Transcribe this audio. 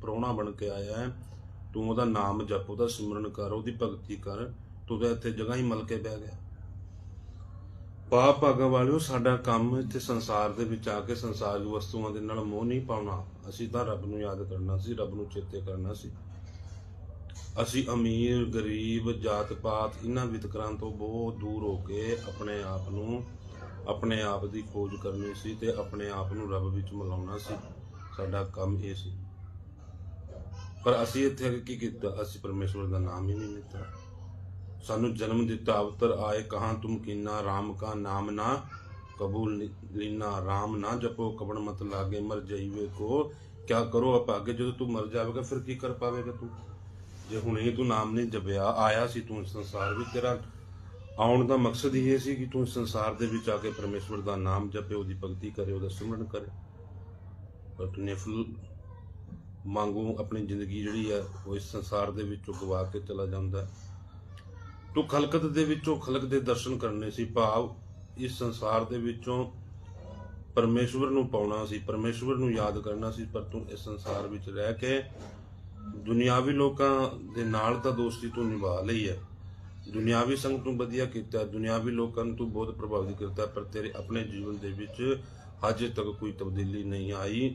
ਪ੍ਰਾਹੁਣਾ ਬਣ ਕੇ ਆਇਆ ਹੈ। ਤੂੰ ਉਹਦਾ ਨਾਮ ਜਪ, ਉਹਦਾ ਸਿਮਰਨ ਕਰ, ਉਹਦੀ ਭਗਤੀ ਕਰ। ਤੂੰ ਤਾਂ ਇੱਥੇ ਜਗ੍ਹਾ ਹੀ ਮਲ ਕੇ ਬਹਿ ਗਿਆ। ਪਾਪ ਭਾਗਾ ਵਾਲਿਓ, ਸਾਡਾ ਕੰਮ ਇੱਥੇ ਸੰਸਾਰ ਦੇ ਵਿੱਚ ਆ ਕੇ ਸੰਸਾਰਿਕ ਵਸਤੂਆਂ ਦੇ ਨਾਲ ਮੋਹ ਨਹੀਂ ਪਾਉਣਾ। ਅਸੀਂ ਤਾਂ ਰੱਬ ਨੂੰ ਯਾਦ ਕਰਨਾ ਸੀ, ਰੱਬ ਨੂੰ ਚੇਤੇ ਕਰਨਾ ਸੀ। ਅਸੀਂ ਅਮੀਰ, ਗਰੀਬ ਜਾਤ ਪਾਤ ਇਹਨਾਂ ਵਿਤਕਰਾਂ ਤੋਂ ਬਹੁਤ ਦੂਰ ਹੋ ਕੇ ਆਪਣੇ ਆਪ ਨੂੰ, ਆਪਣੇ ਆਪ ਦੀ ਖੋਜ ਕਰਨੀ ਸੀ ਤੇ ਆਪਣੇ ਆਪ ਨੂੰ ਰੱਬ ਵਿੱਚ ਮਿਲਾਉਣਾ ਸੀ। ਸਾਡਾ ਕੰਮ ਇਹ ਸੀ। ਪਰ ਅਸੀਂ ਇੱਥੇ ਅੱਗੇ ਕੀ ਕੀਤਾ? ਅਸੀਂ ਪਰਮੇਸ਼ਵਰ ਦਾ ਨਾਮ ਹੀ ਨਹੀਂ ਲਿੱਤਾ। ਸਾਨੂੰ ਜਨਮ ਦਿੱਤਾ, ਅਵਤਰ ਆਏ, ਕਹਾਂ ਤੁਮ ਕੀਨਾ RAM ਕਾ ਨਾਮ ਨਾ ਕਬੂਲ ਲੀਨਾ RAM ਨਾ ਜਪੋ, ਕਬਣ ਮਤ ਲਾਗੇ, ਮਰ ਜਾਈਵੇ ਕੋ। ਕਿਆ ਕਰੋ ਆਪ ਜਦੋਂ ਤੂੰ ਮਰ ਜਾਵੇਗਾ, ਫਿਰ ਕੀ ਕਰ ਪਾਵੇਗਾ ਤੂੰ? ਜੇ ਹੁਣੇ ਤੂੰ ਨਾਮ ਨਹੀਂ ਜਪਿਆ, ਆਇਆ ਸੀ ਤੂੰ ਇਸ ਸੰਸਾਰ ਵਿੱਚ, ਤੇਰਾ ਆਉਣ ਦਾ ਮਕਸਦ ਹੀ ਇਹ ਸੀ ਕਿ ਤੂੰ ਸੰਸਾਰ ਦੇ ਵਿੱਚ ਆ ਕੇ ਪਰਮੇਸ਼ਵਰ ਦਾ ਨਾਮ ਜਪੇ, ਉਹਦੀ ਭਗਤੀ ਕਰੇ, ਉਹਦਾ ਸਿਮਰਨ ਕਰੇ। ਪਰ ਤੂੰ ਨਿਫਲ ਮੰਗੂ ਆਪਣੀ ਜ਼ਿੰਦਗੀ ਜਿਹੜੀ ਹੈ ਉਹ ਇਸ ਸੰਸਾਰ ਦੇ ਵਿੱਚੋਂ ਗਵਾ ਕੇ ਚਲਾ ਜਾਂਦਾ ਤੂੰ ਖਲਕਤ ਦੇ ਵਿੱਚੋਂ ਖਲਕ ਦੇ ਦਰਸ਼ਨ ਕਰਨੇ ਸੀ, ਭਾਵ ਇਸ ਸੰਸਾਰ ਦੇ ਵਿੱਚੋਂ ਪਰਮੇਸ਼ਵਰ ਨੂੰ ਪਾਉਣਾ ਸੀ, ਪਰਮੇਸ਼ਵਰ ਨੂੰ ਯਾਦ ਕਰਨਾ ਸੀ, ਪਰ ਤੂੰ ਇਸ ਸੰਸਾਰ ਵਿੱਚ ਰਹਿ ਕੇ ਦੁਨਿਆਵੀ ਲੋਕਾਂ ਦੇ ਨਾਲ ਤਾਂ ਦੋਸਤੀ ਤੂੰ ਨਿਭਾ ਲਈ ਹੈ। ਦੁਨਿਆਵੀ ਸੰਗ ਤੂੰ ਵਧੀਆ ਕੀਤਾ, ਦੁਨਿਆਵੀ ਲੋਕਾਂ ਨੂੰ ਤੂੰ ਬਹੁਤ ਪ੍ਰਭਾਵਿਤ ਕੀਤਾ, ਪਰ ਤੇਰੇ ਆਪਣੇ ਜੀਵਨ ਦੇ ਵਿੱਚ ਹਜੇ ਤੱਕ ਕੋਈ ਤਬਦੀਲੀ ਨਹੀਂ ਆਈ।